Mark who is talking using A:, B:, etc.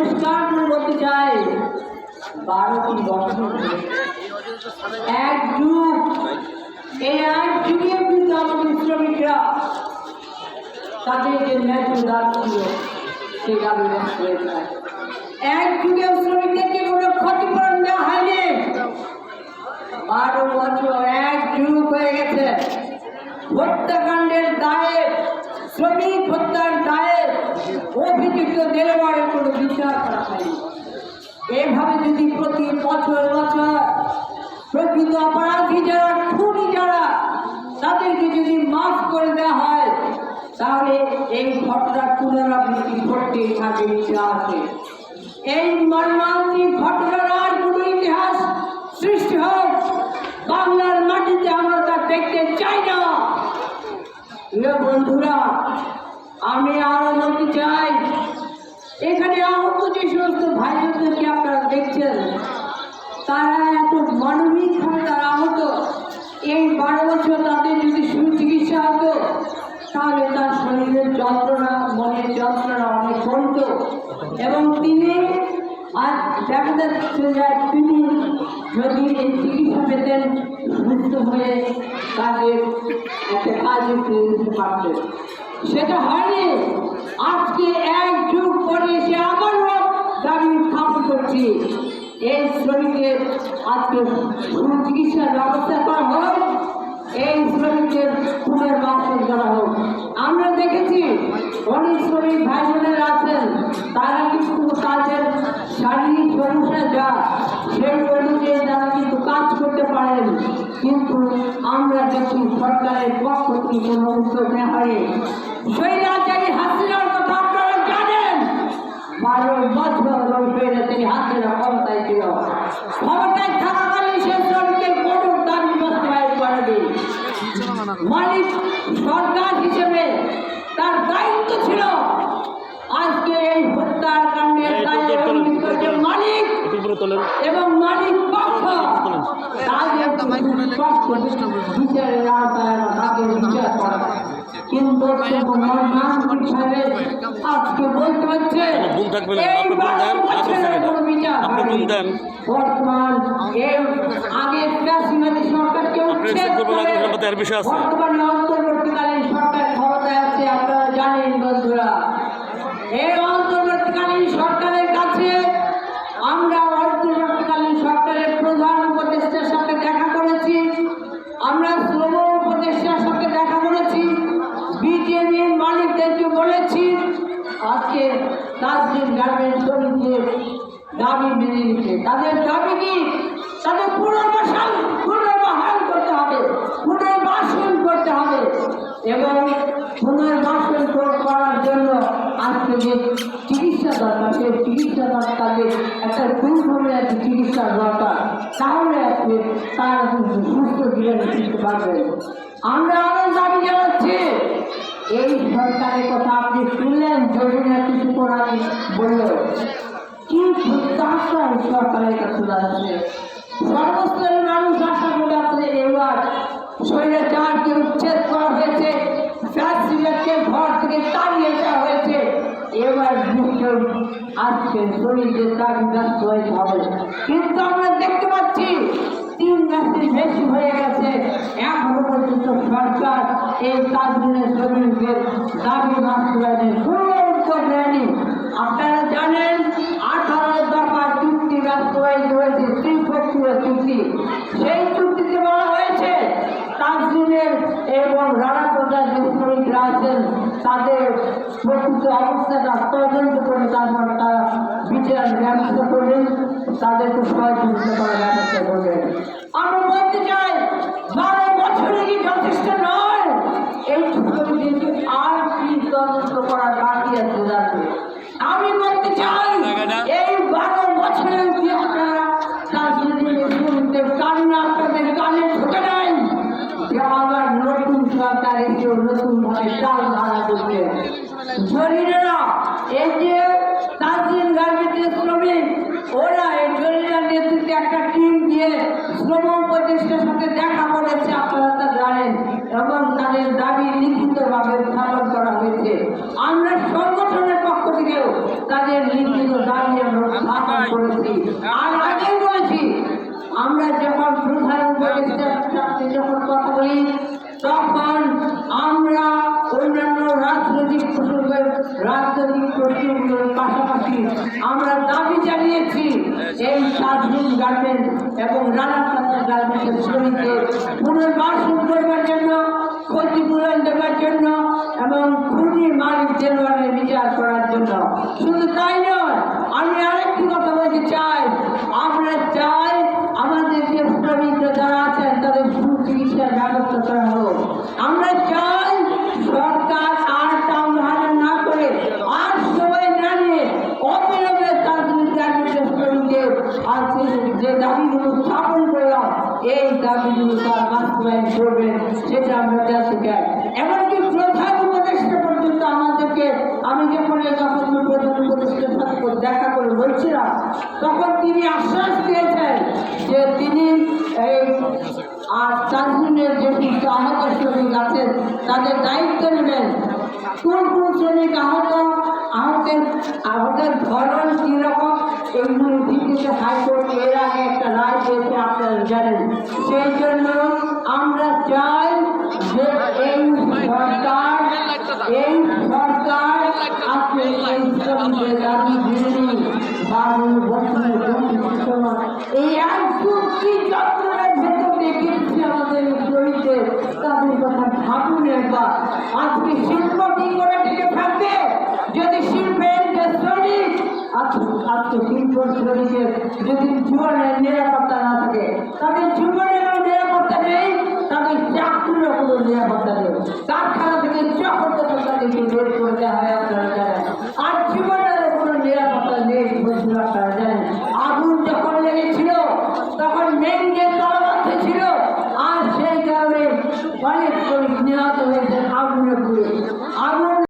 A: পরিষ্কার করে চাই বারোটি বছর এক যুগ। এই এক যুগে কিন্তু আমাদের শ্রমিকরা তাদের যে ন্যায্য দাম ছিল সেই দাবি নষ্ট হয়ে এক যুগে শ্রমিকদেরকে কোনো ক্ষতিপূরণ দেওয়া হয়নি। বারো বছর এক যুগ হয়ে গেছে। হত্যাকাণ্ডের দায়ে শ্রমিক হত্যার অভিযুক্ত দেওয়ারের কোনো বিচার করা হয়নি। এভাবে যদি প্রতি বছর বছর প্রকৃত অপরাধী যারা, খুনি যারা, তাদেরকে যদি মাফ করে দেওয়া হয়, তাহলে এই ঘটনার পুনরাবৃত্তি ঘটতেই থাকে ইতিহাসে এই মর্মান্তিক ঘটনার আর কোনো ইতিহাস সৃষ্টি হোক বাংলার মাটিতে আমরা তা দেখতে চাই না। বন্ধুরা আমি আরও বলতে চাই। এখানে আহত যে সমস্ত ভাইদেরকে আপনারা দেখছেন, তারা এত মানবিকভাবে তারা আহত। এই বারো বছর তাদের যদি সুচিকিৎসা হতো, তাহলে তার শরীরের যন্ত্রণা, মনের যন্ত্রণা অনেক কমত। এবং তিনি আর দেখা যাচ্ছে যে তিনি যদি এই চিকিৎসা পেতেন, সুস্থ হয়ে তাদের একটা কাজে ফিরে যেতে পারতেন। সেটা হয়নি। আজকে এক যুগ পরে এসে আবারও দাবি উত্থাপন করছি। এই শ্রমিকের আজকে সুচিকিৎসার ব্যবস্থা করা হোক, এই শ্রমিকের পুনর্বাসন করা হোক। আমরা দেখেছি অনেক শ্রমিক ভাই বোনেরা আছেন, তারা কিন্তু তাদের শারীরিক সমস্যা যা সেই অনুযায়ী তারা কিন্তু কাজ করতে পারেন কিন্তু আমরা দেখি সরকারের পক্ষ থেকে কোনো উদ্যোগ নেওয়া হয় স্বৈরাচারী হাসিনার কথা আপনারা জানেন। বারো বছর ওই স্বৈরাচারী হাসিনা ক্ষমতায় ছিল। ক্ষমতায় থাকাকালীন সে শ্রমিকের কোনো দাবি বাস্তবায়ন করেনি মালিক সরকার হিসেবে তার দায়িত্ব ছিল। আজকে এই হত্যার কাণ্ডের দায়ে অভিযুক্ত এবং মালিক পক্ষ করা। আজকে বলতে হচ্ছে
B: বুম থাকবে আপনি বুম দেন,
A: হয়নি।
B: দেন।
A: বর্তমান
B: আর বিষয় আছে।
A: অন্তর্বর্তীকালীন সরকার ক্ষমতায় আছে আপনারা জানেন বন্ধুরা। এই বিজেপির মালিকদেরকে বলেছি, আজকে তাজরিন গার্মেন্টস শ্রমিকদের দাবি মেনে নিতে। তাদের দাবি কি? তাদের পুনর্বাসন, পুনর্বহাল করতে হবে, পুনর্বাসন করতে হবে। এবং পুনর্বাসন কর- করার জন্য আজকে যে চিকিৎসা দরকার, সেই চিকিৎসা দরকার তাদের একটা একটা চিকিৎসা দরকার। তাহলে আজকে তারা সুস্থ জীবনে পারবে। আমরা আরও দাবি জানাচ্ছি এই সরকারের কথা আপনি শুনলেন যোজনা কিছুক্ষণ আগে বলল। কি এই সরকারের কাছে দাঁড়াচ্ছে সর্বস্তরের মানুষ আশা করে আছে, এবার স্বৈরাচারকে উচ্ছেদ করা হয়েছে ফ্যাসিলিটিকে ঘর থেকে তাড়িয়ে দেওয়া হয়েছে। এবার নিশ্চয় আজকে শরীরের দাবি ব্যস্ত হইতে হবে কিন্তু আমরা দেখতে পাচ্ছি, তিন মাসের বেশি হয়ে গেছে। পর্যন্ত সরকার এই তাজমিনের শ্রমিকদের দাবি উদ্যোগ আপনারা জানেন, আঠারো দফা চুক্তি বাস্তবায়িত হয়েছে, ত্রিপক্ষীয় চুক্তি। সেই চুক্তিতে বলা হয়েছে এবং যে শ্রমিকরা আছেন, তাদের প্রকৃত অবস্থাটা তদন্ত করে তারপর তারা বিচার ব্যবস্থা তাদেরকে সহযোগিতা করার ব্যবস্থা করবেন। আমরা বলতে চাই এই যে দার্জিলিং গার্মেন্টের শ্রমিক, ওরা এই জরিনার নেতৃত্বে একটা টিম দিয়ে শ্রম প্রতিষ্ঠার সাথে দেখা করেছে আপনারা তা জানেন, এবং তাদের দাবি লিখিতভাবে উত্থাপন করা হয়েছে। আমরা সংগঠনের পক্ষ থেকেও তাদের লিখিত দাবি আমরা করেছি আর আগেই বলেছি আমরা যখন প্রধান উপদেষ্টার সাথে যখন কথা বলি তখন আমরা অন্যান্য রাজনৈতিক প্রসঙ্গের রাজনৈতিক প্রশ্নগুলোর পাশাপাশি আমরা দাবি জানিয়েছি, এই স্বাধীন গার্মেন্ট এবং রানা প্লাজা গার্মেন্টের শ্রমিকদের পুনর্বাসন করবার জন্য ক্ষতিপূরণ দেওয়ার জন্য এবং খুনি মালিক দেওয়ানের বিচার করার জন্য। শুধু তাই নয়, আমি আরেকটি কথা বলতে চাই। আমরা চাই আমাদের যে শ্রমিকরা যারা আছেন তাদের সুচিকিৎসার ব্যবস্থা করা হোক। আমরা চাই সরকার আর তামধারা না করে আর সবাই জানিয়ে অবিলম্বে তাদের গার্মেন্টের শ্রমিকদের আজকে যে দাবিগুলো স্থাপন করলাম এই তার বাস্তবায়ন করবেন, সেটা আমরা জানতে চাই এমনকি প্রধান উপদেষ্টা পর্যন্ত আমাদেরকে, আমি যখন যখন প্রধান উপদেষ্টার সাথে দেখা করে বলছিলাম, তখন তিনি আশ্বাস দিয়েছেন যে তিনি এই আর চারজনের যে সমস্ত আহত শ্রমিক আছেন, তাদের দায়িত্ব নেবেন। কোন কোন শ্রমিক আহত, আহতের আহতের ধরন কীরকম এগুলো ভিত্তিতে হাইকোর্ট এর আগে একটা রায় দিয়েছে, আপনারা জানেন। সেই জন্য আমরা চাই যে এই সরকার এই সরকার আজকে এই শ্রমিকদের দাবি বিরোধী বারো বছরের জন্য এই একদম কি যন্ত্রণার ভেতর দেখেছি আমাদের এই শ্রমিকদের তাদের কথা ভাবুন একবার আজকে শিল্প কি করে টিকে থাকবে? যদি শিল্পের যে শ্রমিক আজকে শিল্প শ্রমিকের যদি জীবনের নিরাপত্তা না থাকে, তাদের জীবনেরও নিরাপত্তা নেই, তাদের চাকরিরও কোনো নিরাপত্তা নেই। কারখানা থেকে যখন তখন তাদেরকে বের করে দেওয়া হয় আপনারা জানেন।